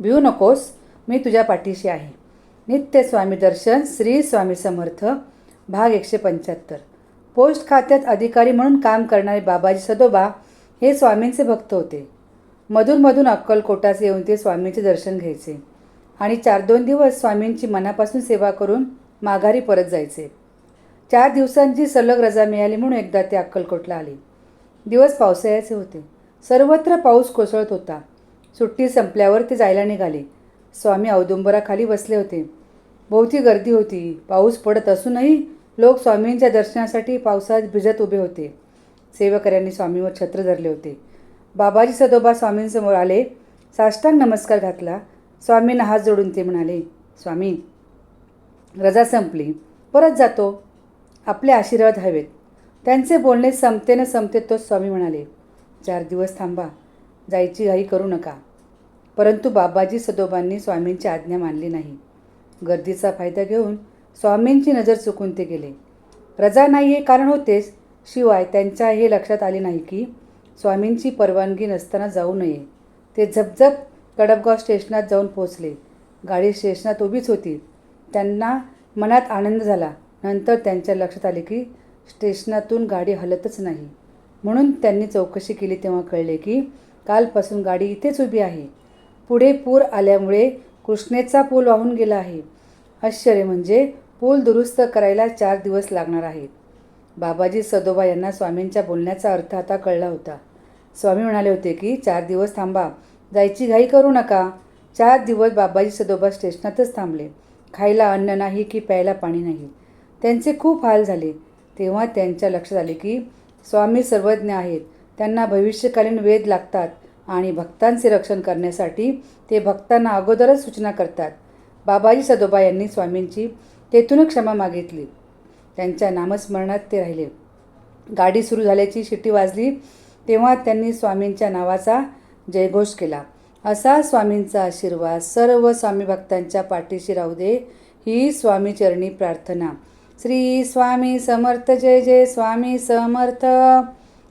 भिवू नकोस मी तुझ्या पाठीशी आहे. नित्य स्वामी दर्शन श्री स्वामी समर्थ भाग एकशे पंच्याहत्तर. पोस्ट खात्यात अधिकारी म्हणून काम करणारे बाबाजी सदोबा हे स्वामींचे भक्त होते. मधूनमधून अक्कलकोटास येऊन ते स्वामींचे दर्शन घ्यायचे. आणि चार दोन दिवस स्वामींची मनापासून सेवा करून माघारी परत जायचे. चार दिवसांची सलग रजा मिळाली म्हणून एकदा ते अक्कलकोटला आले. दिवस पावसाळ्याचे होते. सर्वत्र पाऊस कोसळत होता. सुट्टी संपल्यावर ते जायला निघाले. स्वामी औदुंबराखाली बसले होते. भोवती गर्दी होती. पाऊस पडत असूनही लोक स्वामींच्या दर्शनासाठी पावसात भिजत उभे होते. सेवकऱ्यांनी स्वामीवर छत्र धरले होते. बाबाजी सदोबा स्वामींसमोर आले. साष्टांग नमस्कार घातला. स्वामींना हात जोडून ते म्हणाले स्वामी रजा संपली. परत जातो. आपले आशीर्वाद हवेत. त्यांचे बोलणे संपते न संपते तोच स्वामी म्हणाले चार दिवस थांबा. जायची घाई करू नका. परंतु बाबाजी सदोबांनी स्वामींची आज्ञा मानली नाही. गर्दीचा फायदा घेऊन स्वामींची नजर चुकून ते गेले. रजा नाही हे कारण होतेच शिवाय त्यांच्या हे लक्षात आले नाही की स्वामींची परवानगी नसताना जाऊ नये. ते झपझप कडपगाव स्टेशनात जाऊन पोचले गाडी स्टेशनात उभीच होती. त्यांना मनात आनंद झाला. नंतर त्यांच्या लक्षात आले की स्टेशनातून गाडी हलतच नाही. म्हणून त्यांनी चौकशी केली तेव्हा कळले की कालपासून गाडी इथेच उभी आहे. पुढे पूर आल्यामुळे कृष्णेचा पूल वाहून गेला आहे. आश्चर्य म्हणजे पूल दुरुस्त करायला चार दिवस लागणार आहेत. बाबाजी सदोबा यांना स्वामींच्या बोलण्याचा अर्थ आता कळला होता. स्वामी म्हणाले होते की चार दिवस थांबा. जायची घाई करू नका. चार दिवस बाबाजी सदोबा स्टेशनातच थांबले. खायला अन्न नाही की प्यायला पाणी नाही. त्यांचे खूप हाल झाले. तेव्हा त्यांच्या लक्षात आले की स्वामी सर्वज्ञ आहेत. त्यांना भविष्यकालीन वेध लागतात आणि भक्तांचे रक्षण करण्यासाठी ते भक्तांना अगोदरच सूचना करतात. बाबाजी सदोबा यांनी स्वामींची तेथून क्षमा मागितली. त्यांच्या नामस्मरणात ते राहिले. गाडी सुरू झाल्याची शिट्टी वाजली तेव्हा त्यांनी स्वामींच्या नावाचा जयघोष केला. असा स्वामींचा आशीर्वाद सर्व स्वामी भक्तांच्या पाठीशी राहू दे ही स्वामीचरणी प्रार्थना. श्री स्वामी समर्थ जय जय स्वामी समर्थ.